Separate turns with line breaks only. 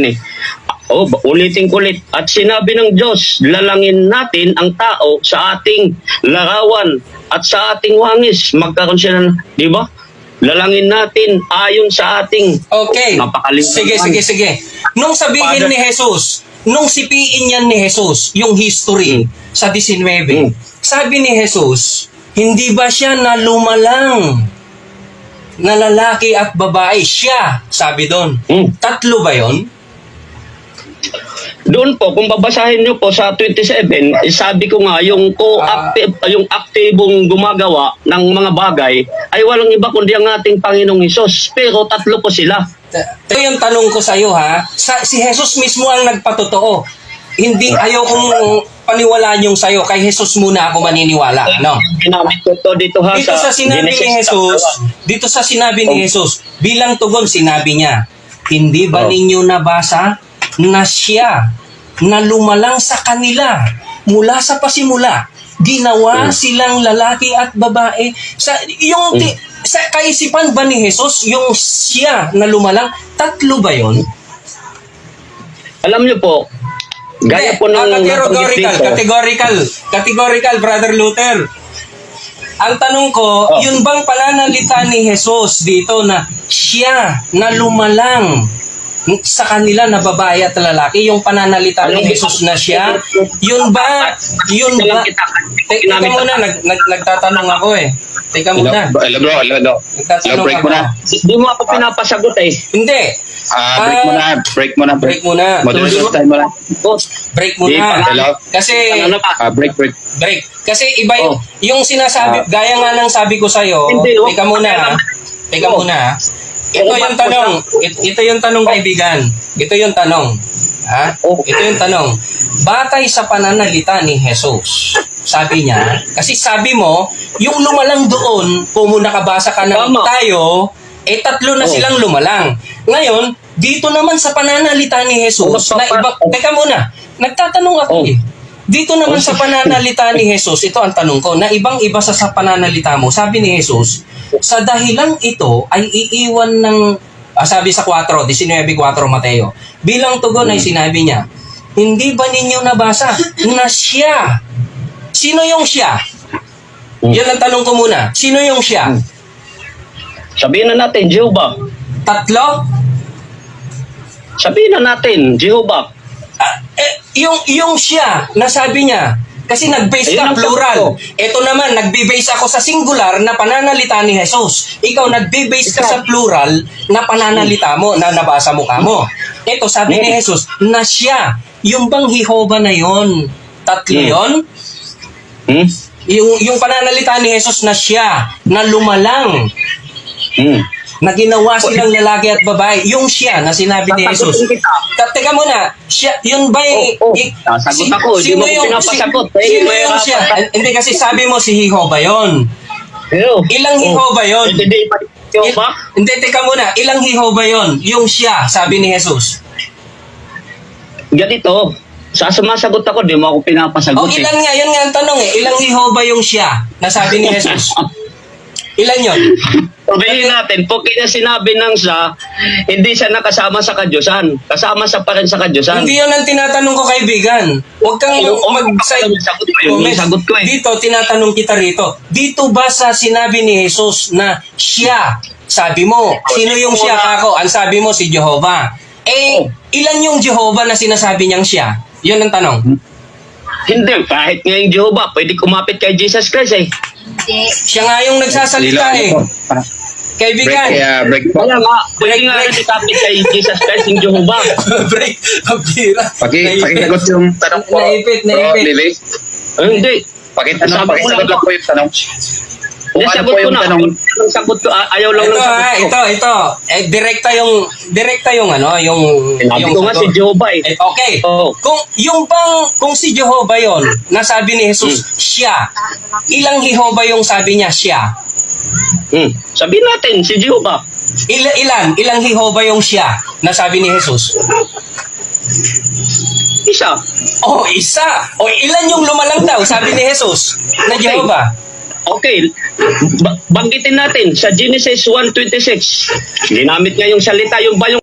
eh. Oh, ba- ulitin kulit. At sinabi ng Diyos, lalangin natin ang tao sa ating larawan at sa ating wangis. Magkaroon sila, ng- di ba? Lalangin natin ayon sa ating
Okay.
Napakalimutan.
Sige, sige, sige. Nung sabihin
Father-
ni Jesus, nung sipiin yan ni Jesus, yung history sa 19,
Hmm.
sabi ni Jesus, hindi ba siya na lumalang na lalaki at babae? Siya, sabi doon.
Hmm.
Tatlo ba yon?
Doon po, kung babasahin niyo po sa 27, eh, sabi ko nga, yung co-active, yung aktibong gumagawa ng mga bagay ay walang iba kundi ang ating Panginoong Isos. Pero tatlo po sila.
Ito yung tanong ko sa iyo ha. Sa, si Jesus mismo ang nagpatotoo. Hindi ayaw kong paniwalaan yung sa'yo. Kay Jesus muna ako maniniwala. Ano?
Ginamit ko to dito ha
Dito sa sinabi ni Jesus, dito sa sinabi ni Jesus, bilang tugon sinabi niya, hindi ba
Oh.
ninyo nabasa na siya na lumalang sa kanila mula sa pasimula, ginawa silang lalaki at babae. Sa yung ti- sa kaisipan ba ni Jesus yung siya na lumalang tatlo ba yon?
Alam niyo po, gaya po ng
Ah, categorical, categorical, categorical, Brother Luther. Ang tanong ko,
Oh.
yun bang pananalita ni Jesus dito na siya na lumalang sa kanila na babae at lalaki, yung pananalita ni
Alam mo,
Jesus na siya, yun ba, yun ba, teka muna, nag, nag, nagtatanong ako eh. Teka muna,
hello bro, hello, hello. break mo na.
Di mo ako pinapasagot eh.
Hindi,
Ah, break
Ah,
mo na, break mo na.
break muna.
Moderator time mo na.
Oh,
break muna.
pa-
Hello?
Kasi,
ano na?
Ah, break, break.
break. Kasi iba yung,
Oh.
yung sinasabi,
Ah.
gaya nga ng sabi ko
Hindi, oh.
teka muna teka muna ha. Ito yung tanong, it- ito yung tanong kaibigan, ito yung tanong, ha? Ito yung tanong, batay sa pananalita ni Jesus, sabi niya, kasi sabi mo, yung lumalang doon, kung nakabasa ka ng tayo, eh tatlo na silang lumalang. Ngayon, dito naman sa pananalita ni Jesus, na iba, teka muna, nagtatanong ako
Oh.
eh, dito naman
Oh,
sa pananalita ni Jesus, ito ang tanong ko, na ibang-iba sa, sa pananalita mo, sabi ni Jesus, sa dahilang ito ay iiwan ng, ah, sabi sa 4, 19.4 Mateo, bilang tugon ay sinabi niya, hindi ba ninyo nabasa na siya? Sino yung siya?
Hmm.
Yan ang tanong ko muna. Sino yung siya?
Hmm. Sabihin na natin, Jehovah.
Tatlo?
Sabihin na natin, Jehovah.
Ah, eh, yung, yung siya, nasabi niya, kasi nag-base ka
ang
plural.
ko.
Ito naman, nagbe-base ako sa singular na pananalita ni Jesus. Ikaw, nagbe-base ka sa plural na pananalita mo, na nabasa mo ka mo. Ito, sabi ni. Jesus, na siya, yung bang Jehovah na yon tatlo
Hmm.
yon
Hmm?
yung, yung pananalita ni Jesus na siya, na lumalang,
Hmm.
Na ginawa silang lalaki at babae, yung siya na sinabi ni Jesus.
Sasagutin kita.
Ta- Teka muna, siya, yun ba
Oh, oh.
y-
Sasagot ako, di mo ko pinapasagot.
Si,
Eh,
sino
may
yung siya? Hindi kasi sabi mo si Jehovah yon.
Pero,
Ilang
oh,
Jehovah yun?
Hindi?
Il- hindi, teka muna, ilang Jehovah yon? Yung siya, sabi ni Jesus.
Ganito, sa sumasagot ako, di mo ako
O
pinapasagot eh.
ilan nga, yun nga ang tanong eh, ilang Jehovah yung siya na sabi ni Jesus? Ilan yon?
Sabihin natin, pag kaya sinabi ng siya, hindi siya nakasama sa kadyosan. Kasama sa pa rin sa kadyosan.
Hindi yun ang tinatanong ko kaibigan. Huwag kang
Ay, yung sagot ko yun, yung
comment.
sagot ko eh.
Dito, tinatanong kita rito. Dito ba sa sinabi ni Jesus na siya? Sabi mo, sino yung siya kako? Ang sabi mo si Jehovah. Eh,
Oh.
ilan yung Jehovah na sinasabi niyang siya? Yun ang tanong.
Hindi, kahit ngayong Jehovah, pwede kumapit kay Jesus Christ eh.
Siya nga yung nagsasalita eh.
Ah, Break,
Kaibigan.
kaya break po.
Kaya nga, pwede nga rin ikapit kay Jesus Christ yung Jehovah.
Break. Ang bira.
Paki,
Naipit.
pakisagot yung tanong po.
Naipit,
Bro,
naipit.
Lily.
Eh, hindi.
Pakitanong, pakisagot
lang
lang
po.
yung tanong. Kung ano po yung tanong,
sagot ko, ah, ayaw lang
Ito
ng sagot ko.
ito, ito. Eh, direkta yung, direkta yung ano, yung,
Sinabi
yung
ko nga si. Jehovah eh.
Eh, okay. Kung yung pang kung si Jehovah yon, nasabi ni Jesus
Hmm.
siya. Ilang Jehovah yung sabi niya siya?
Hmm. Sabihin natin, si Jehovah.
Ila, ilan? Ilang Jehovah yung siya? Nasabi ni Jesus.
Isa.
Oh, isa. O ilan yung lumalang daw? Sabi ni Jesus na
Okay.
Jehovah.
Okay, ba- banggitin natin sa Genesis 1.26. Ginamit nga yung salita, yung ba yung